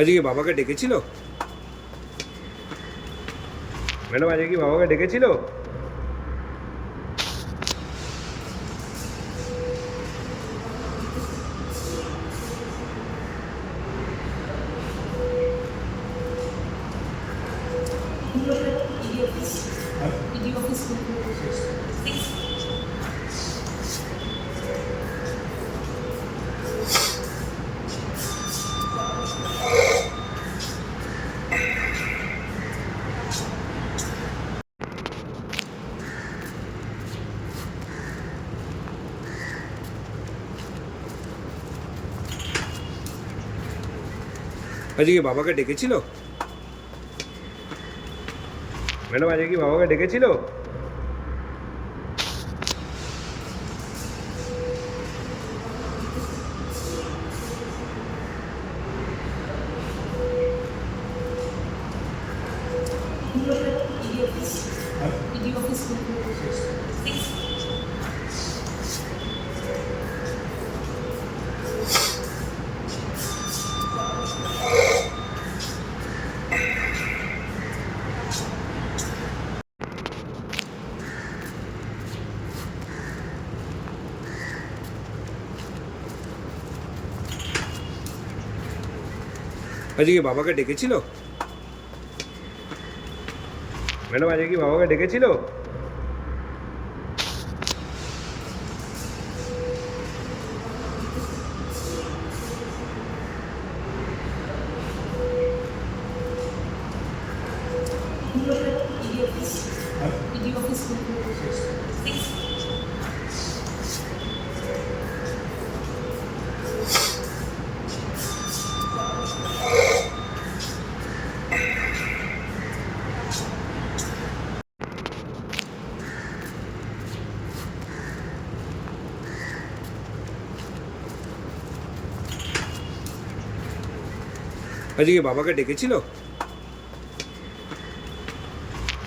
আজকে কি বাবাকে ডেকেছিল? ম্যাডাম আজকে কি বাবাকে ডেকেছিল? আজকে কি বাবাকে ডেকেছিল? ম্যাডাম আজকে কি বাবাকে ডেকেছিল? আজকে কি বাবাকে ডেকেছিল? ম্যাডাম আজকে কি বাবাকে ডেকেছিল? আজকে বাবাকে ডেকেছিল?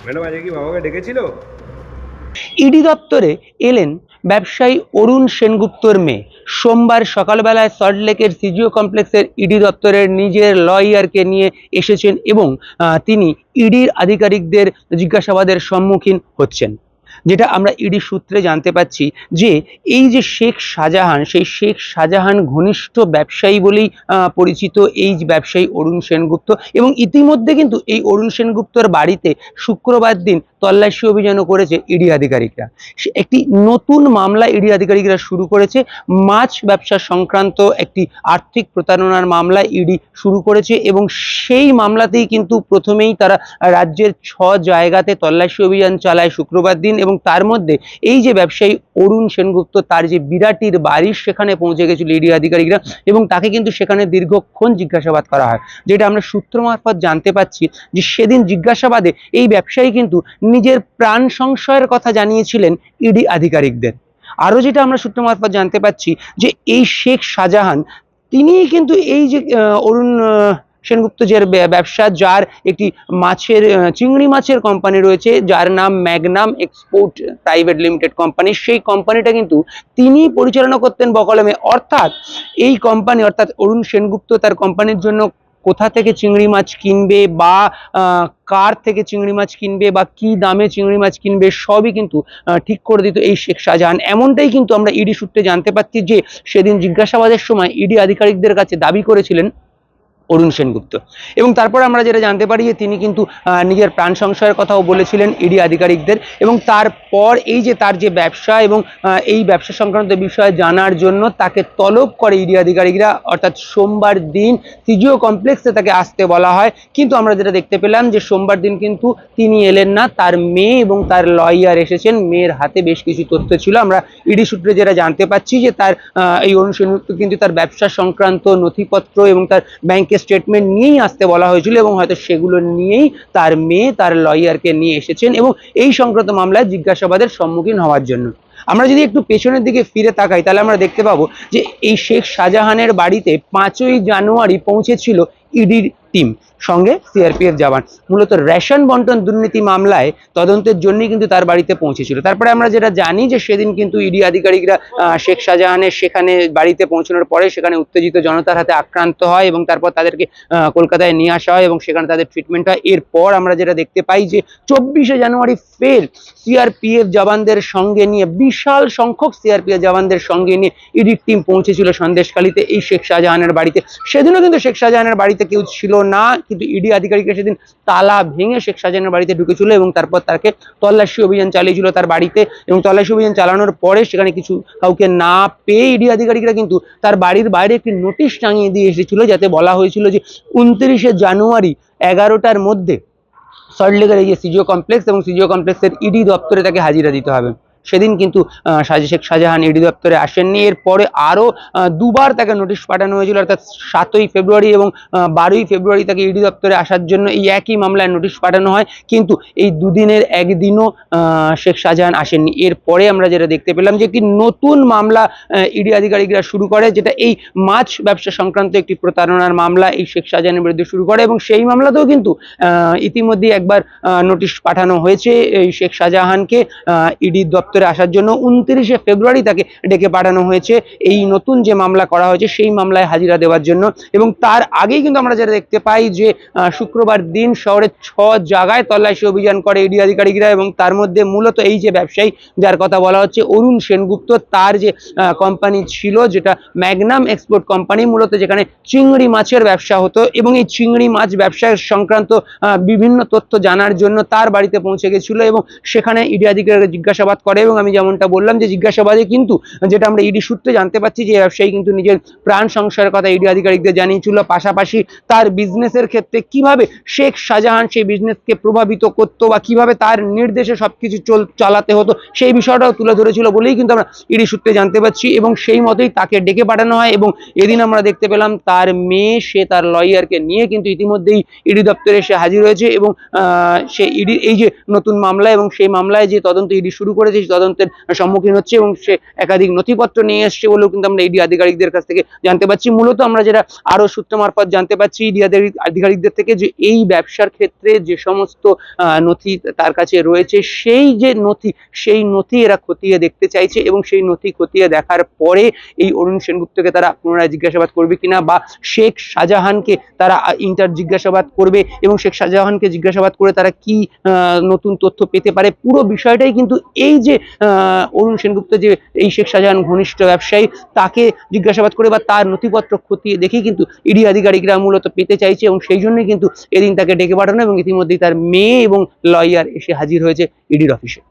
ম্যাডাম, আজকে কি বাবাকে ডেকেছিল? ইডি দপ্তরে এলেন ব্যবসায়ী অরুণ সেনগুপ্তর মেয়ে সোমবার সকালবেলায় সল্টলেকের সিজিও কমপ্লেক্সের ইডি দপ্তরের নিজের লয়ারকে নিয়ে এসেছেন এবং তিনি ইডির আধিকারিকদের জিজ্ঞাসাবাদের সম্মুখীন হচ্ছেন। যেটা আমরা ইডি সূত্রে জানতে পাচ্ছি যে এই যে শেখ শাহজাহান, সেই শেখ শাহজাহান ঘনিষ্ঠ ব্যবসায়ী বলেই পরিচিত এই ব্যবসায়ী অরুণ সেনগুপ্ত এবং ইতিমধ্যে কিন্তু এই অরুণ সেনগুপ্তর বাড়িতে শুক্রবার দিন তল্লাশি অভিযানও করেছে ইডি আধিকারিকরা। একটি নতুন মামলা ইডি আধিকারিকরা শুরু করেছে। মাছ ব্যবসা সংক্রান্ত একটি আর্থিক প্রতারণার মামলা ইডি শুরু করেছে এবং সেই মামলাতেই কিন্তু প্রথমেই তারা রাজ্যের ছ জায়গাতে তল্লাশি অভিযান চালায় শুক্রবার দিন এবং তার মধ্যে এই যে ব্যবসায়ী অরুণ সেনগুপ্ত, তার যে বিরাটির বাড়ি সেখানে পৌঁছে গেছিল ইডি আধিকারিকরা এবং তাকে কিন্তু সেখানে দীর্ঘক্ষণ জিজ্ঞাসাবাদ করা হয়। যেটা আমরা সূত্র মারফত জানতে পাচ্ছি যে সেদিন জিজ্ঞাসাবাদে এই ব্যবসায়ী কিন্তু নিজের প্রাণ সংশয়ের কথা জানিয়েছিলেন ইডি আধিকারিকদের। আরও যেটা আমরা সূত্র মারফত জানতে পাচ্ছি যে এই শেখ শাহজাহান, তিনিই কিন্তু এই যে অরুণ সেনগুপ্ত যে ব্য- ব্যবসা, যার একটি মাছের চিংড়ি মাছের কোম্পানি রয়েছে, যার নাম Magnum export private limited company সেই কোম্পানিটা কিন্তু তিনি পরিচালনা করতেন বকলমে। অর্থাৎ এই কোম্পানি অর্থাৎ অরুণ সেনগুপ্ত তার কোম্পানির জন্য কোথা থেকে চিংড়ি মাছ কিনবে বা কার থেকে চিংড়ি মাছ কিনবে বা কি দামে চিংড়ি মাছ কিনবে সবই কিন্তু ঠিক করে দিত এই শেখ শাহজাহান। এমনটাই কিন্তু আমরা ইডি সূত্রে জানতে পারছি যে, সেদিন জিজ্ঞাসাবাদের সময় ইডি আধিকারিকদের কাছে দাবি করেছিলেন অরুণ সেনগুপ্ত। এবং তারপর আমরা যেটা জানতে পারি যে তিনি কিন্তু নিজের প্রাণ সংশয়ের কথাও বলেছিলেন ইডি আধিকারিকদের এবং তারপর এই যে তার যে ব্যবসা এবং এই ব্যবসা সংক্রান্ত বিষয়ে জানার জন্য তাকে তলব করে ইডি আধিকারিকরা, অর্থাৎ সোমবার দিন সিজিও কমপ্লেক্সে তাকে আসতে বলা হয়। কিন্তু আমরা যেটা দেখতে পেলাম যে সোমবার দিন কিন্তু তিনি এলেন না, তার মেয়ে এবং তার লয়ার এসেছেন, মেয়ের হাতে বেশ কিছু তথ্য ছিল। আমরা ইডি সূত্রে যেটা জানতে পাচ্ছি যে তার এই অনুসন্ধান কিন্তু তার ব্যবসা সংক্রান্ত নথিপত্র এবং তার ব্যাংকের স্টেটমেন্ট নিয়েই আসতে বলা হয়েছিল এবং হয়তো সেগুলো নিয়েই তার মেয়ে, তার লয়ারকে নিয়ে এসেছেন এবং এই সংক্রান্ত মামলায় জিজ্ঞাসাবাদের সম্মুখীন হওয়ার জন্য। আমরা যদি একটু পেছনের দিকে ফিরে তাকাই, তাহলে আমরা দেখতে পাবো যে এই শেখ শাহজাহানের বাড়িতে পাঁচই জানুয়ারি পৌঁছেছিল ইডির টিম সঙ্গে সিআরপিএফ জওয়ান। মূলত রেশন বন্টন দুর্নীতি মামলায় তদন্তের জন্যই কিন্তু তার বাড়িতে পৌঁছেছিল। তারপরে আমরা যেটা জানি যে সেদিন কিন্তু ইডি আধিকারিকরা শেখ শাহজাহানের সেখানে বাড়িতে পৌঁছানোর পরে সেখানে উত্তেজিত জনতার হাতে আক্রান্ত হয় এবং তারপর তাদেরকে কলকাতায় নিয়ে আসা হয় এবং সেখানে তাদের ট্রিটমেন্ট হয়। এরপর আমরা যেটা দেখতে পাই যে চব্বিশে জানুয়ারি ফের সিআরপিএফ জওয়ানদের সঙ্গে নিয়ে, বিশাল সংখ্যক সিআরপিএফ জওয়ানদের সঙ্গে নিয়ে ইডির টিম পৌঁছেছিল সন্দেশখালীতে এই শেখ শাহজাহানের বাড়িতে। সেদিনও কিন্তু শেখ শাহজাহানের বাড়িতে কেউ ছিল না কিন্তু ইডি আধিকারিকরা সেদিন তালা ভেঙে শেখ শাহজাহানের বাড়িতে ঢুকেছিল এবং তারপর তাকে তল্লাশি অভিযান চালিয়েছিল তার বাড়িতে এবং তল্লাশি অভিযান চালানোর পরে সেখানে কিছু কাউকে না পেয়ে ইডি আধিকারিকরা কিন্তু তার বাড়ির বাইরে একটি নোটিশ টাঙিয়ে দিয়ে এসেছিল যাতে বলা হয়েছিল যে উনত্রিশে জানুয়ারি এগারোটার মধ্যে সল্টলেকের এই যে সিজিও কমপ্লেক্স এবং সিজিও কমপ্লেক্সের ইডি দপ্তরে তাকে হাজিরা দিতে হবে। সেদিন কিন্তু শেখ শাহজাহান ইডি দপ্তরে আসেননি। এরপরে আরও দুবার তাকে নোটিশ পাঠানো হয়েছিল অর্থাৎ সাতই ফেব্রুয়ারি এবং বারোই ফেব্রুয়ারি তাকে ইডি দপ্তরে আসার জন্য এই একই মামলায় নোটিশ পাঠানো হয়। কিন্তু এই দুদিনের একদিনও শেখ শাহজাহান আসেননি। এরপরে আমরা যেটা দেখতে পেলাম যে একটি নতুন মামলা ইডি আধিকারিকরা শুরু করে যেটা এই মাছ ব্যবসা সংক্রান্ত একটি প্রতারণার মামলা এই শেখ শাহজাহানের বিরুদ্ধে শুরু করে এবং সেই মামলাতেও কিন্তু আহ, ইতিমধ্যেই একবার নোটিশ পাঠানো হয়েছে এই শেখ শাহজাহানকে ইডি দপ্তরে আসার জন্য উনত্রিশে ফেব্রুয়ারি তাকে ডেকে পাঠানো হয়েছে। এই নতুন যে মামলা করা হয়েছে, সেই মামলায় হাজিরা দেওয়ার জন্য। এবং তার আগেই কিন্তু আমরা যেটা দেখতে পাই যে শুক্রবার দিন শহরের ছ জায়গায় তল্লাশি অভিযান করে ইডি আধিকারিকরা এবং তার মধ্যে মূলত এই যে ব্যবসায়ী যার কথা বলা হচ্ছে, অরুণ সেনগুপ্ত, তার যে কোম্পানি ছিল যেটা ম্যাগনাম এক্সপোর্ট কোম্পানি মূলত যেখানে চিংড়ি মাছের ব্যবসা হতো এবং এই চিংড়ি মাছ ব্যবসা সংক্রান্ত বিভিন্ন তথ্য জানার জন্য তার বাড়িতে পৌঁছে গেছিল এবং সেখানে ইডি আধিকারিকরা জিজ্ঞাসাবাদ করে এবং আমি যেমনটা বললাম যে জিজ্ঞাসাবাদে কিন্তু যেটা আমরা ইডি সূত্রে জানতে পারছি যে ব্যবসায়ী কিন্তু নিজের প্রাণ সংশয়ের কথা ইডি আধিকারিকদের জানিয়েছিল। পাশাপাশি তার বিজনেসের ক্ষেত্রে কীভাবে শেখ শাহজাহান সেই বিজনেসকে প্রভাবিত করতো বা কীভাবে তার নির্দেশে সবকিছু চল, চালাতে হতো সেই বিষয়টাও তুলে ধরেছিল বলেই কিন্তু আমরা ইডি সূত্রে জানতে পারছি এবং সেই মতোই তাকে ডেকে পাঠানো হয় এবং এদিন আমরা দেখতে পেলাম তার মেয়ে, সে তার লয়ারকে নিয়ে কিন্তু ইতিমধ্যেই ইডি দপ্তরে এসে হাজির হয়েছে এবং সে ইডি এই যে নতুন মামলা এবং সেই মামলায় যে তদন্ত ইডি শুরু করেছে, সেই তদন্তের সম্মুখীন হচ্ছে এবং সে একাধিক নথিপত্র নিয়ে এসছে বলেও কিন্তু আমরা ইডি আধিকারিকদের কাছ থেকে জানতে পারছি মূলত আমরা যেটা আরও সূত্র মারফত জানতে পারছি ইডি আধিকারিকদের থেকে যে এই ব্যবসার ক্ষেত্রে যে সমস্ত নথি তার কাছে রয়েছে, সেই যে নথি, সেই নথি এরা খতিয়ে দেখতে চাইছে এবং সেই নথি খতিয়ে দেখার পরে এই অরুণ সেনগুপ্তকে তারা পুনরায় জিজ্ঞাসাবাদ করবে কিনা বা শেখ শাহজাহানকে তারা ইন্টার জিজ্ঞাসাবাদ করবে এবং শেখ শাহজাহানকে জিজ্ঞাসাবাদ করে তারা কি নতুন তথ্য পেতে পারে। পুরো বিষয়টাই কিন্তু এই যে অরুণ সেনগুপ্ত যে এই শেখ শাহজাহান ঘনিষ্ঠ ব্যবসায়ী, তাকে জিজ্ঞাসাবাদ করে বা তার নথিপত্র খতিয়ে দেখে কিন্তু ইডি আধিকারিকরা মূলত পেতে চাইছে এবং সেই জন্যই কিন্তু এদিন তাকে ডেকে পাঠানো এবং ইতিমধ্যেই তার মেয়ে এবং লয়ার এসে হাজির হয়েছে ইডির অফিসে